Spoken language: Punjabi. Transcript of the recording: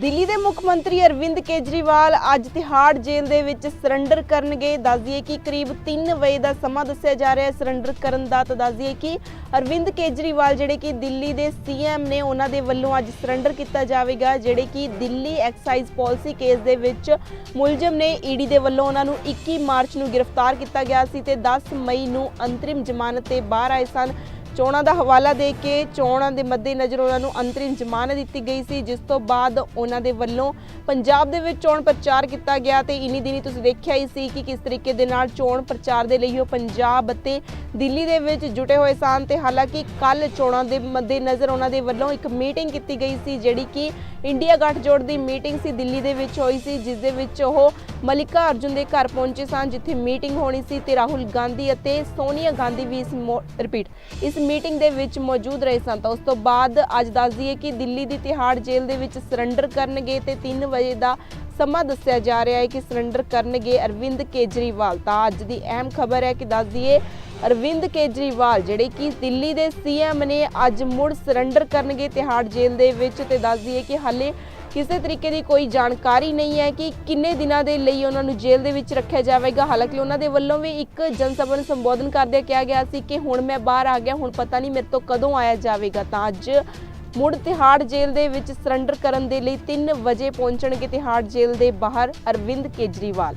ਦਿੱਲੀ ਦੇ ਮੁੱਖ ਮੰਤਰੀ ਅਰਵਿੰਦ ਕੇਜਰੀਵਾਲ ਅੱਜ ਤਿਹਾੜ ਜੇਲ੍ਹ ਦੇ ਵਿੱਚ ਸਰੈਂਡਰ ਕਰਨਗੇ। ਦੱਸ ਦਈਏ ਕਿ ਕਰੀਬ 3 ਵਜੇ ਦਾ ਸਮਾਂ ਦੱਸਿਆ ਜਾ ਰਿਹਾ ਹੈ ਸਰੈਂਡਰ ਕਰਨ ਦਾ। ਤਾਂ ਦੱਸ ਦਈਏ ਕਿ ਅਰਵਿੰਦ ਕੇਜਰੀਵਾਲ ਜਿਹੜੇ ਕਿ ਦਿੱਲੀ ਦੇ ਸੀਐਮ ਨੇ, ਉਹਨਾਂ ਦੇ ਵੱਲੋਂ ਅੱਜ ਸਰੈਂਡਰ ਕੀਤਾ ਜਾਵੇਗਾ, ਜਿਹੜੇ ਕਿ ਦਿੱਲੀ ਐਕਸਾਈਜ਼ ਪਾਲਿਸੀ ਕੇਸ ਦੇ ਵਿੱਚ ਮੁਲਜ਼ਮ ਨੇ ਈਡੀ ਦੇ ਵੱਲੋਂ ਉਹਨਾਂ ਨੂੰ 21 ਮਾਰਚ ਨੂੰ ਗ੍ਰਿਫਤਾਰ ਕੀਤਾ ਗਿਆ ਸੀ ਤੇ 10 ਮਈ ਨੂੰ ਅੰਤਰਿਮ ਜ਼ਮਾਨਤ ਤੇ ਬਾਹਰ ਆਏ ਸਨ। ਚੋਣਾਂ ਦਾ ਹਵਾਲਾ ਦੇ ਕੇ ਚੋਣਾਂ ਦੇ ਮੱਦੇਨਜ਼ਰ ਉਹਨਾਂ ਨੂੰ ਅੰਤਰਿਮ ਜ਼ਮਾਨਤ ਦਿੱਤੀ ਗਈ ਸੀ, ਜਿਸ ਤੋਂ ਬਾਅਦ ਉਹਨਾਂ ਦੇ ਵੱਲੋਂ ਪੰਜਾਬ ਦੇ ਵਿੱਚ ਚੋਣ ਪ੍ਰਚਾਰ ਕੀਤਾ ਗਿਆ ਤੇ ਇਨੀ ਦਿਨੀ ਤੁਸੀਂ ਦੇਖਿਆ ਹੀ ਸੀ ਕਿ ਕਿਸ ਤਰੀਕੇ ਦੇ ਨਾਲ ਚੋਣ ਪ੍ਰਚਾਰ ਦੇ ਲਈ ਉਹ ਪੰਜਾਬ ਅਤੇ ਦਿੱਲੀ ਦੇ ਵਿੱਚ ਜੁਟੇ ਹੋਏ ਸਨ ਤੇ ਹਾਲਾਂਕਿ ਕੱਲ ਚੋਣਾਂ ਦੇ ਮੱਦੇਨਜ਼ਰ ਉਹਨਾਂ ਦੇ ਵੱਲੋਂ ਇੱਕ ਮੀਟਿੰਗ ਕੀਤੀ ਗਈ ਸੀ, ਜਿਹੜੀ ਕਿ ਇੰਡੀਆ ਗੱਠਜੋੜ ਦੀ ਮੀਟਿੰਗ ਸੀ, ਦਿੱਲੀ ਦੇ ਵਿੱਚ ਹੋਈ ਸੀ, ਜਿਸ ਦੇ ਵਿੱਚ ਉਹ ਮਲਿਕਾ ਅਰਜੁਨ ਦੇ ਘਰ ਪਹੁੰਚੇ ਸਨ, ਜਿੱਥੇ ਮੀਟਿੰਗ ਹੋਣੀ ਸੀ ਤੇ ਰਾਹੁਲ ਗਾਂਧੀ ਅਤੇ ਸੋਨੀਆ ਗਾਂਧੀ ਵੀ ਇਸ ਰਿਪੀਟ ਇਸ ਮੀਟਿੰਗ ਦੇ ਵਿੱਚ ਮੌਜੂਦ ਰਹੇ ਸਨ। ਤਾਂ ਉਸ ਤੋਂ ਬਾਅਦ ਅੱਜ ਦੱਸ ਦਈਏ ਕਿ ਦਿੱਲੀ ਦੀ ਤਿਹਾੜ ਜੇਲ੍ਹ ਦੇ ਵਿੱਚ ਸਰੈਂਡਰ ਕਰਨਗੇ ਤੇ 3 ਵਜੇ ਦਾ ਸਮਾਂ ਦੱਸਿਆ ਜਾ ਰਿਹਾ ਹੈ ਕਿ ਸਰੈਂਡਰ ਕਰਨਗੇ ਅਰਵਿੰਦ ਕੇਜਰੀਵਾਲ। ਤਾਂ ਅੱਜ ਦੀ ਅਹਿਮ ਖਬਰ ਹੈ ਕਿ ਦੱਸ ਦਈਏ ਅਰਵਿੰਦ ਕੇਜਰੀਵਾਲ, ਜਿਹੜੇ ਕਿ ਦਿੱਲੀ ਦੇ ਸੀਐਮ ਨੇ ਅੱਜ ਮੁੜ ਸਰੈਂਡਰ ਕਰਨਗੇ ਤਿਹਾੜ ਜੇਲ੍ਹ ਦੇ ਵਿੱਚ ਤੇ ਦੱਸ ਦਈਏ ਕਿ ਹਾਲੇ ਕਿਸੇ ਤਰੀਕੇ ਦੀ ਕੋਈ ਜਾਣਕਾਰੀ ਨਹੀਂ ਹੈ ਕਿ ਕਿੰਨੇ ਦਿਨਾਂ ਦੇ ਲਈ ਉਹਨਾਂ ਨੂੰ ਜੇਲ੍ਹ ਦੇ ਵਿੱਚ ਰੱਖਿਆ ਜਾਵੇਗਾ। ਹਾਲਾਂਕਿ ਉਹਨਾਂ ਦੇ ਵੱਲੋਂ ਵੀ ਇੱਕ ਜਨ ਸਭਾ ਨੂੰ ਸੰਬੋਧਨ ਕਰਦਿਆਂ ਕਿਹਾ ਗਿਆ ਸੀ ਕਿ ਹੁਣ ਮੈਂ ਬਾਹਰ ਆ ਗਿਆ, ਹੁਣ ਪਤਾ ਨਹੀਂ ਮੇਰੇ ਤੋਂ ਕਦੋਂ ਆਇਆ ਜਾਵੇਗਾ। ਤਾਂ ਅੱਜ ਮੁੜ ਤਿਹਾੜ ਜੇਲ੍ਹ ਦੇ ਵਿੱਚ ਸਰੈਂਡਰ ਕਰਨ ਦੇ ਲਈ 3 ਵਜੇ ਪਹੁੰਚਣਗੇ ਤਿਹਾੜ ਜੇਲ੍ਹ ਦੇ ਬਾਹਰ ਅਰਵਿੰਦ ਕੇਜਰੀਵਾਲ।